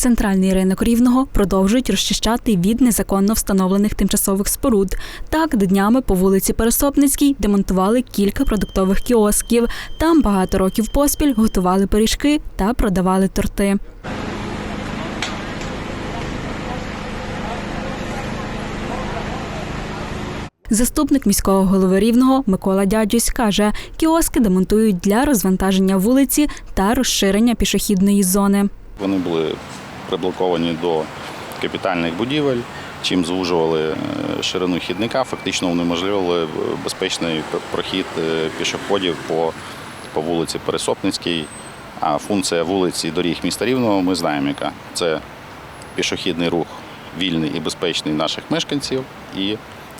Центральний ринок рівного продовжують розчищати від незаконно встановлених тимчасових споруд. Так, днями по вулиці Пересопницькій демонтували кілька продуктових кіосків. Там багато років поспіль готували пиріжки та продавали торти. Заступник міського голови рівного Микола Дядюсь каже, кіоски демонтують для розвантаження вулиці та розширення пішохідної зони. Вони були приблоковані до капітальних будівель, чим звужували е, ширину хідника, фактично унеможливили безпечний прохід е, пішоходів по, по вулиці Пересопницькій. А функція вулиці доріг міста Рівного ми знаємо, яка це пішохідний рух вільний і безпечний наших мешканців і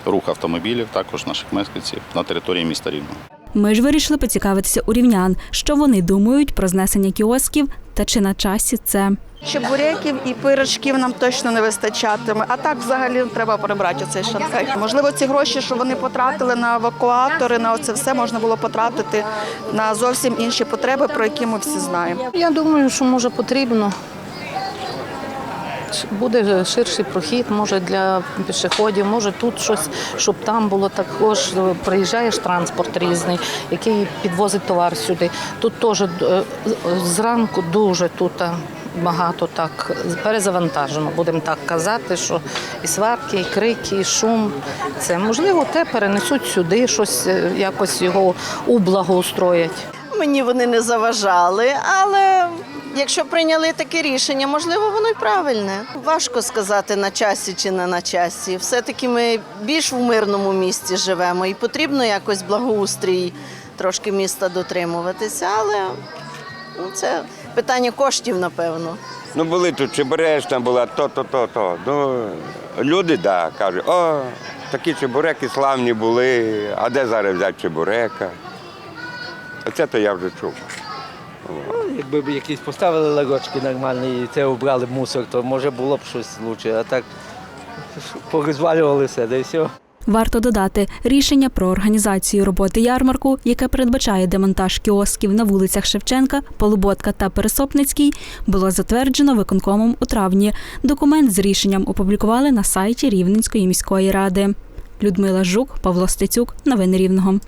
рух автомобілів також наших мешканців на території міста Рівного. Ми ж вирішили поцікавитися у рівнян, що вони думають про знесення кіосків та чи на часі це. Чебуреків і пирожків нам точно не вистачатиме. А так взагалі треба прибрати цей шанхай. Можливо, ці гроші, що вони потратили на евакуатори, на це все можна було потратити на зовсім інші потреби, про які ми всі знаємо. Я думаю, що може потрібно. Буде ширший прохід, може для пішоходів, може тут щось, щоб там було також. Приїжджаєш транспорт різний, який підвозить товар сюди. Тут теж е, зранку дуже тут багато так перезавантажено, будемо так казати, що і сварки, і крики, і шум. Це можливо, те перенесуть сюди, щось е, якось його ублагоустроять. Мені вони не заважали, але якщо прийняли таке рішення, можливо, воно й правильне. Важко сказати на часі чи не на часі. Все-таки ми більш в мирному місті живемо і потрібно якось благоустрій трошки міста дотримуватися, але ну, це питання коштів, напевно. Ну були тут чебуречна була, то, то, то. Ну, люди, да, кажуть, о, такі чебуреки славні були, а де зараз взяти чебурека? Оце то я вже чув. Якби б якісь поставили лагочки нормальні і це обрали б мусор, то може було б щось краще, а так порозвалювали все, да і все. Варто додати, рішення про організацію роботи ярмарку, яке передбачає демонтаж кіосків на вулицях Шевченка, Полуботка та Пересопницькій, було затверджено виконкомом у травні. Документ з рішенням опублікували на сайті Рівненської міської ради. Людмила Жук, Павло Стецюк. Новини Рівного.